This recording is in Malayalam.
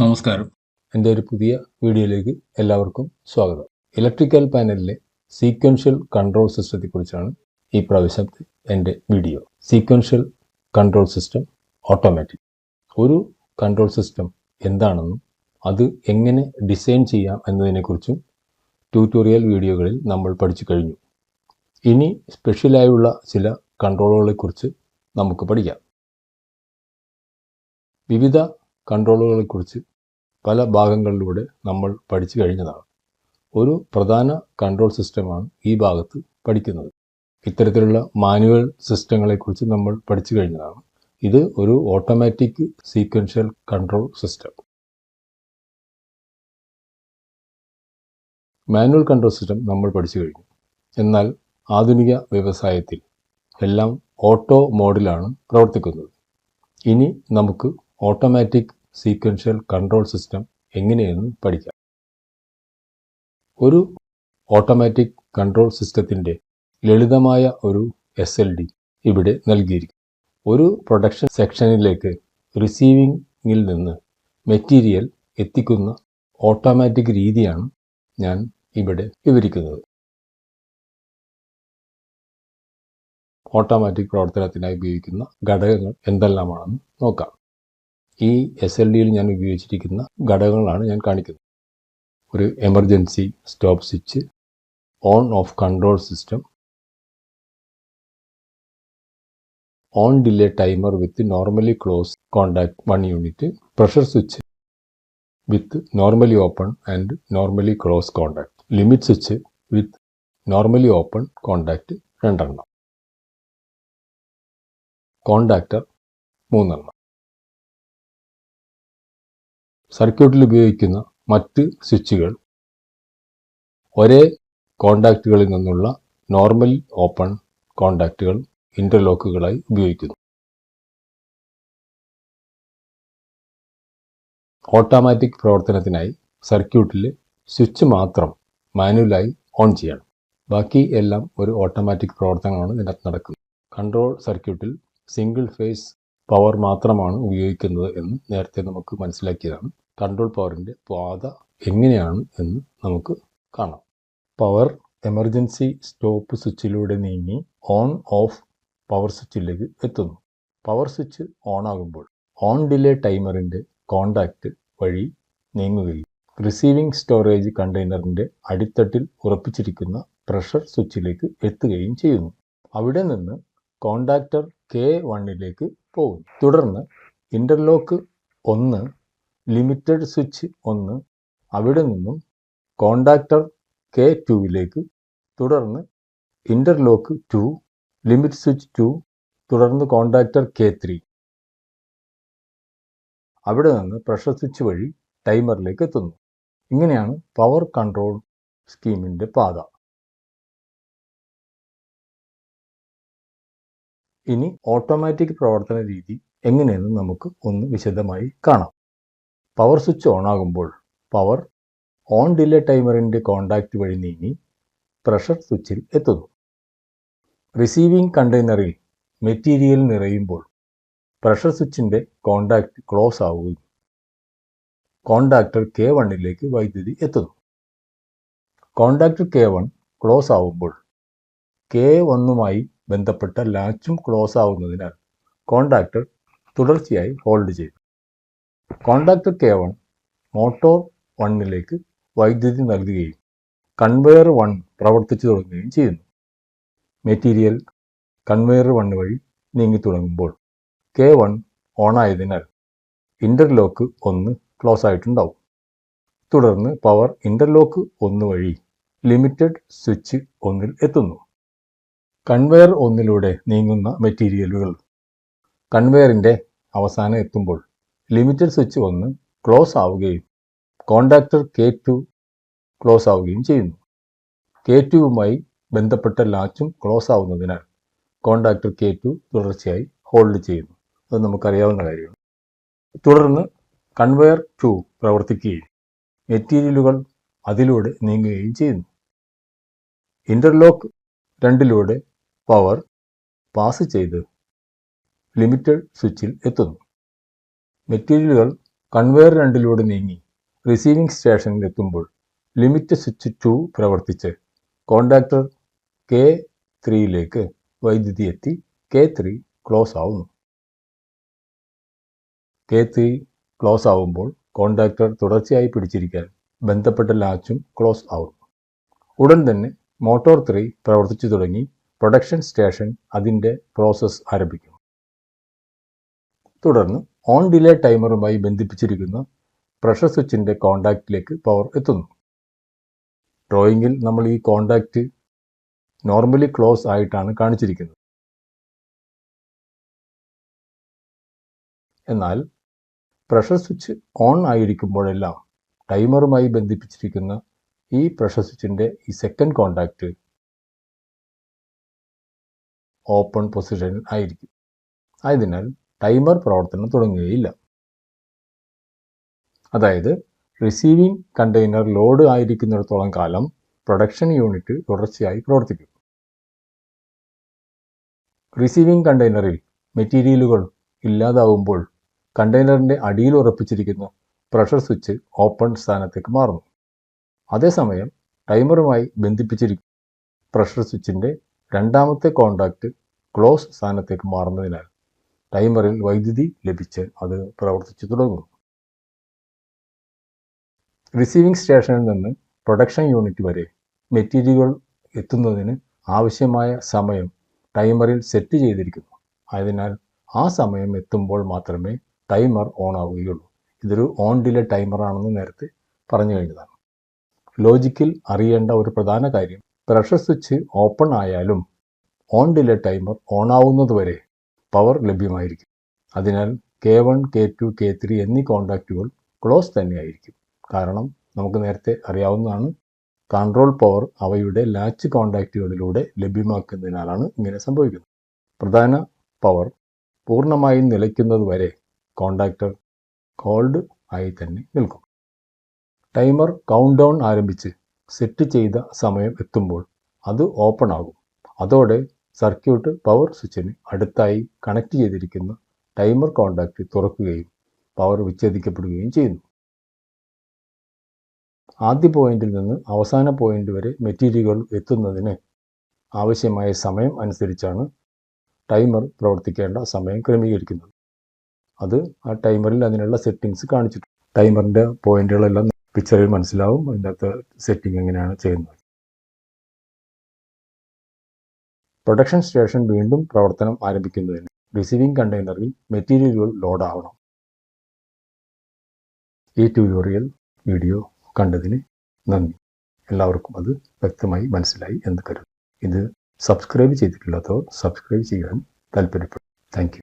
നമസ്കാരം. എന്റെ ഒരു പുതിയ വീഡിയോയിലേക്ക് എല്ലാവർക്കും സ്വാഗതം. ഇലക്ട്രിക്കൽ പാനലിലെ സീക്വൻഷ്യൽ കൺട്രോൾ സിസ്റ്റത്തെക്കുറിച്ചാണ് ഈ പ്രാവശ്യത്തെ എന്റെ video. Sequential control system automatic. ഒരു കൺട്രോൾ സിസ്റ്റം എന്താണെന്നും അത് എങ്ങനെ ഡിസൈൻ ചെയ്യാം എന്നതിനെക്കുറിച്ചും ട്യൂട്ടോറിയൽ വീഡിയോകളിൽ നമ്മൾ പഠിച്ചു കഴിഞ്ഞു. ഇനി സ്പെഷ്യലായുള്ള ചില കൺട്രോളുകളെക്കുറിച്ച് നമുക്ക് പഠിക്കാം. വിവിധ കൺട്രോളുകളെക്കുറിച്ച് പല ഭാഗങ്ങളിലൂടെ നമ്മൾ പഠിച്ചു കഴിഞ്ഞതാണ്. ഒരു പ്രധാന കൺട്രോൾ സിസ്റ്റമാണ് ഈ ഭാഗത്ത് പഠിക്കുന്നത്. ഇത്തരത്തിലുള്ള മാനുവൽ സിസ്റ്റങ്ങളെക്കുറിച്ച് നമ്മൾ പഠിച്ചു കഴിഞ്ഞതാണ്. ഇത് ഒരു automatic sequential control system. Manual control system നമ്മൾ പഠിച്ചു കഴിഞ്ഞു. എന്നാൽ ആധുനിക വ്യവസായത്തിൽ എല്ലാം ഓട്ടോ മോഡിലാണ് പ്രവർത്തിക്കുന്നത്. ഇനി നമുക്ക് ഓട്ടോമാറ്റിക് സീക്വൻഷ്യൽ കൺട്രോൾ സിസ്റ്റം എങ്ങനെയെന്ന് പഠിക്കാം. ഒരു ഓട്ടോമാറ്റിക് കൺട്രോൾ സിസ്റ്റത്തിന്റെ ലളിതമായ ഒരു എസ് എൽ ഡി ഇവിടെ നൽകിയിരിക്കും ഒരു പ്രൊഡക്ഷൻ സെക്ഷനിലേക്ക് റിസീവിങ്ങിൽ നിന്ന് മെറ്റീരിയൽ എത്തിക്കുന്ന ഓട്ടോമാറ്റിക് രീതിയാണ് ഞാൻ ഇവിടെ വിവരിക്കുന്നത്. ഓട്ടോമാറ്റിക് പ്രവർത്തനത്തിനായി ഉപയോഗിക്കുന്ന ഘടകങ്ങൾ എന്തെല്ലാമാണെന്ന് നോക്കാം. ഈ എസ് എൽ ഡിയിൽ ഞാൻ ഉപയോഗിച്ചിരിക്കുന്ന ഘടകങ്ങളാണ് ഞാൻ കാണിക്കുന്നത്. ഒരു emergency stop switch on off control system on delay timer with normally close contact one unit pressure switch with normally open and normally close contact limit switch with normally open contact രണ്ടെണ്ണം. കോണ്ടാക്ടർ മൂന്നെണ്ണം. സർക്യൂട്ടിൽ ഉപയോഗിക്കുന്ന മറ്റ് സ്വിച്ചുകൾ ഒരേ കോണ്ടാക്റ്റുകളിൽ നിന്നുള്ള നോർമൽ ഓപ്പൺ കോണ്ടാക്റ്റുകൾ ഇന്റർലോക്കുകളായി ഉപയോഗിക്കുന്നു. ഓട്ടോമാറ്റിക് പ്രവർത്തനത്തിനായി സർക്യൂട്ടിൽ സ്വിച്ച് മാത്രം മാനുവലായി ഓൺ ചെയ്യണം. ബാക്കി എല്ലാം ഒരു ഓട്ടോമാറ്റിക് പ്രവർത്തനമാണ് ഇതിനകത്ത് നടക്കുന്നത്. കൺട്രോൾ സർക്യൂട്ടിൽ സിംഗിൾ ഫേസ് പവർ മാത്രമാണ് ഉപയോഗിക്കുന്നത് എന്ന് നേരത്തെ നമുക്ക് മനസ്സിലാക്കിയതാണ്. കൺട്രോൾ പവറിന്റെ പാത എങ്ങനെയാണ് എന്ന് നമുക്ക് കാണാം. പവർ എമർജൻസി സ്റ്റോപ്പ് സ്വിച്ചിലൂടെ നീങ്ങി ഓൺ ഓഫ് പവർ സ്വിച്ചിലേക്ക് എത്തുന്നു. പവർ സ്വിച്ച് ഓൺ ആകുമ്പോൾ ഓൺ ഡിലേ ടൈമറിന്റെ കോണ്ടാക്റ്റ് വഴി നീങ്ങുകയും റിസീവിംഗ് സ്റ്റോറേജ് കണ്ടെയ്നറിന്റെ അടിത്തട്ടിൽ ഉറപ്പിച്ചിരിക്കുന്ന പ്രഷർ സ്വിച്ചിലേക്ക് എത്തുകയും ചെയ്യുന്നു. അവിടെ നിന്ന് കോണ്ടാക്ടർ കെ വണ്ണിലേക്ക് പോകും തുടർന്ന് ഇന്റർലോക്ക് ഒന്ന് ലിമിറ്റഡ് സ്വിച്ച് ഒന്ന് അവിടെ നിന്നും കോണ്ടാക്ടർ കെ ടുവിലേക്ക് തുടർന്ന് interlock two limit switch two തുടർന്ന് കോണ്ടാക്ടർ കെ ത്രീ അവിടെ നിന്ന് പ്രഷർ സ്വിച്ച് വഴി ടൈമറിലേക്ക് എത്തുന്നു. ഇങ്ങനെയാണ് പവർ കൺട്രോൾ സ്കീമിന്റെ പാത. ഇനി ഓട്ടോമാറ്റിക് പ്രവർത്തന രീതി എങ്ങനെയെന്ന് നമുക്ക് ഒന്ന് വിശദമായി കാണാം. പവർ സ്വിച്ച് ഓൺ ആകുമ്പോൾ പവർ ഓൺ ഡിലേ ടൈമറിന്റെ കോണ്ടാക്റ്റ് വഴി നീങ്ങി പ്രഷർ സ്വിച്ചിൽ എത്തുന്നു. റിസീവിംഗ് കണ്ടെയ്നറിൽ മെറ്റീരിയൽ നിറയുമ്പോൾ പ്രഷർ സ്വിച്ചിന്റെ കോണ്ടാക്റ്റ് ക്ലോസ് ആവുകയും കോണ്ടാക്ടർ കെ വണ്ണിലേക്ക് വൈദ്യുതി എത്തുന്നു. കോണ്ടാക്ടർ കെ വൺ ക്ലോസ് ആവുമ്പോൾ കെ ഒന്നുമായി ബന്ധപ്പെട്ട ലാച്ചും ക്ലോസ് ആവുന്നതിനാൽ കോണ്ടാക്ടർ തുടർച്ചയായി ഹോൾഡ് ചെയ്യും. കോണ്ടാക്ടർ കെ വൺ മോട്ടോർ വണ്ണിലേക്ക് വൈദ്യുതി നൽകുകയും കൺവെയർ വൺ പ്രവർത്തിച്ചു തുടങ്ങുകയും ചെയ്യുന്നു. മെറ്റീരിയൽ കൺവെയർ വൺ വഴി നീങ്ങി തുടങ്ങുമ്പോൾ കെ വൺ ഓണായതിനാൽ ഇന്റർലോക്ക് ഒന്ന് ക്ലോസ് ആയിട്ടുണ്ടാവും. തുടർന്ന് പവർ ഇന്റർലോക്ക് ഒന്ന് വഴി ലിമിറ്റഡ് സ്വിച്ച് ഒന്നിൽ എത്തുന്നു. കൺവെയർ ഒന്നിലൂടെ നീങ്ങുന്ന മെറ്റീരിയലുകൾ. കൺവെയറിന്റെ അവസാനം എത്തുമ്പോൾ ലിമിറ്റഡ് സ്വിച്ച് ഒന്ന് ക്ലോസ് ആവുകയും കോണ്ടാക്ടർ കെ ടു ക്ലോസ് ആവുകയും ചെയ്യുന്നു. കെ ടുവുമായി ബന്ധപ്പെട്ട ലാച്ചും ക്ലോസ് ആവുന്നതിനാൽ കോണ്ടാക്ടർ കെ ടു തുടർച്ചയായി ഹോൾഡ് ചെയ്യുന്നു. അത് നമുക്കറിയാവുന്ന കാര്യമാണ്. തുടർന്ന് കൺവെയർ ടു പ്രവർത്തിക്കുകയും മെറ്റീരിയലുകൾ അതിലൂടെ നീങ്ങുകയും ചെയ്യുന്നു. ഇന്റർലോക്ക് രണ്ടിലൂടെ പവർ പാസ് ചെയ്ത് ലിമിറ്റഡ് സ്വിച്ചിൽ എത്തുന്നു. മെറ്റീരിയലുകൾ കൺവെയർ രണ്ടിലൂടെ നീങ്ങി റിസീവിംഗ് സ്റ്റേഷനിൽ എത്തുമ്പോൾ ലിമിറ്റ് സ്വിച്ച് ടു പ്രവർത്തിച്ച് കോണ്ടാക്ടർ കെ ത്രീയിലേക്ക് വൈദ്യുതി എത്തി കെ ത്രീ ക്ലോസ് ആവുന്നു. കെ ത്രീ ക്ലോസ് ആവുമ്പോൾ കോണ്ടാക്ടർ തുടർച്ചയായി പിടിച്ചിരിക്കാൻ ബന്ധപ്പെട്ട ലാച്ചും ക്ലോസ് ആവും ഉടൻ തന്നെ മോട്ടോർ ത്രീ പ്രവർത്തിച്ചു തുടങ്ങി പ്രൊഡക്ഷൻ സ്റ്റേഷൻ അതിന്റെ പ്രോസസ്സ് ആരംഭിക്കും തുടർന്ന് ഓൺ ഡിലേ ടൈമറുമായി ബന്ധിപ്പിച്ചിരിക്കുന്ന പ്രഷർ സ്വിച്ചിന്റെ കോണ്ടാക്റ്റിലേക്ക് പവർ എത്തുന്നു. ഡ്രോയിങ്ങിൽ നമ്മൾ ഈ കോണ്ടാക്റ്റ് നോർമലി ക്ലോസ് ആയിട്ടാണ് കാണിച്ചിരിക്കുന്നത്. എന്നാൽ പ്രഷർ സ്വിച്ച് ഓൺ ആയിരിക്കുമ്പോഴെല്ലാം ടൈമറുമായി ബന്ധിപ്പിച്ചിരിക്കുന്ന ഈ പ്രഷർ സ്വിച്ചിന്റെ ഈ സെക്കൻഡ് കോണ്ടാക്റ്റ് ഓപ്പൺ പൊസിഷനിൽ ആയിരിക്കും. ആയതിനാൽ ടൈമർ പ്രവർത്തനം തുടങ്ങുകയില്ല. അതായത് റിസീവിംഗ് കണ്ടെയ്നർ ലോഡ് ആയിരിക്കുന്നിടത്തോളം കാലം പ്രൊഡക്ഷൻ യൂണിറ്റ് തുടർച്ചയായി പ്രവർത്തിക്കും. റിസീവിംഗ് കണ്ടെയ്നറിൽ മെറ്റീരിയലുകൾ ഇല്ലാതാവുമ്പോൾ കണ്ടെയ്നറിന്റെ അടിയിൽ ഉറപ്പിച്ചിരിക്കുന്ന പ്രഷർ സ്വിച്ച് ഓപ്പൺ സ്ഥാനത്തേക്ക് മാറുന്നു. അതേസമയം ടൈമറുമായി ബന്ധിപ്പിച്ചിരിക്കുന്ന പ്രഷർ സ്വിച്ചിന്റെ രണ്ടാമത്തെ കോണ്ടാക്റ്റ് ക്ലോസ് സ്ഥാനത്തേക്ക് മാറുന്നതിനാൽ ടൈമറിൽ വൈദ്യുതി ലഭിച്ച് അത് പ്രവർത്തിച്ചു തുടങ്ങും റിസീവിംഗ് സ്റ്റേഷനിൽ നിന്ന് പ്രൊഡക്ഷൻ യൂണിറ്റ് വരെ മെറ്റീരിയലുകൾ എത്തുന്നതിന് ആവശ്യമായ സമയം ടൈമറിൽ സെറ്റ് ചെയ്തിരിക്കുന്നു. ആയതിനാൽ ആ സമയം എത്തുമ്പോൾ മാത്രമേ ടൈമർ ഓൺ ആവുകയുള്ളൂ. ഇതൊരു ഓൺ ഡിലേ ടൈമറാണെന്ന് നേരത്തെ പറഞ്ഞു കഴിഞ്ഞതാണ്. ലോജിക്കിൽ അറിയേണ്ട ഒരു പ്രധാന കാര്യം പ്രഷർ സ്വിച്ച് ഓപ്പൺ ആയാലും ഓൺ ഡിലേ ടൈമർ ഓൺ ആവുന്നതുവരെ പവർ ലഭ്യമായിരിക്കും. അതിനാൽ K one K two K three എന്നീ കോണ്ടാക്റ്റുകൾ ക്ലോസ് തന്നെയായിരിക്കും. കാരണം നമുക്ക് നേരത്തെ അറിയാവുന്നതാണ് കൺട്രോൾ പവർ അവയുടെ ലാച്ച് കോണ്ടാക്റ്റുകളിലൂടെ ലഭ്യമാക്കുന്നതിനാലാണ് ഇങ്ങനെ സംഭവിക്കുന്നത്. പ്രധാന പവർ പൂർണമായും നിലയ്ക്കുന്നതുവരെ കോണ്ടാക്ടർ കോൾഡ് ആയി തന്നെ നിൽക്കും. ടൈമർ കൗണ്ട് ഡൗൺ ആരംഭിച്ച് സെറ്റ് ചെയ്ത സമയം എത്തുമ്പോൾ അത് ഓപ്പൺ ആകും. അതോടെ സർക്യൂട്ട് പവർ സ്വിച്ചിന് അടുത്തായി കണക്ട് ചെയ്തിരിക്കുന്ന ടൈമർ കോണ്ടാക്റ്റ് തുറക്കുകയും പവർ വിച്ഛേദിക്കപ്പെടുകയും ചെയ്യുന്നു. ആദ്യ പോയിന്റിൽ നിന്ന് അവസാന പോയിന്റ് വരെ മെറ്റീരിയലുകൾ എത്തുന്നതിന് ആവശ്യമായ സമയം അനുസരിച്ചാണ് ടൈമർ പ്രവർത്തിക്കേണ്ട സമയം ക്രമീകരിക്കുന്നത്. അത് ആ ടൈമറിൽ അതിനുള്ള സെറ്റിങ്സ് കാണിച്ചിട്ടുണ്ട്. ടൈമറിന്റെ പോയിന്റുകളെല്ലാം പിക്ചറിൽ മനസ്സിലാവും അതിന്റെ അകത്ത് സെറ്റിംഗ് എങ്ങനെയാണ് ചെയ്യുന്നത്. പ്രൊഡക്ഷൻ സ്റ്റേഷൻ വീണ്ടും പ്രവർത്തനം ആരംഭിക്കുന്നതിന് റിസീവിംഗ് കണ്ടെയ്നറിൽ മെറ്റീരിയലുകൾ ആവണം. ഈ ട്യൂട്ടോറിയൽ വീഡിയോ കണ്ടതിന് നന്ദി. എല്ലാവർക്കും അത് വ്യക്തമായി മനസ്സിലായി എന്ന് കരുതുന്നു. ഇത് സബ്സ്ക്രൈബ് ചെയ്തിട്ടില്ലാത്തവർ സബ്സ്ക്രൈബ് ചെയ്യാൻ താല്പര്യപ്പെടും താങ്ക്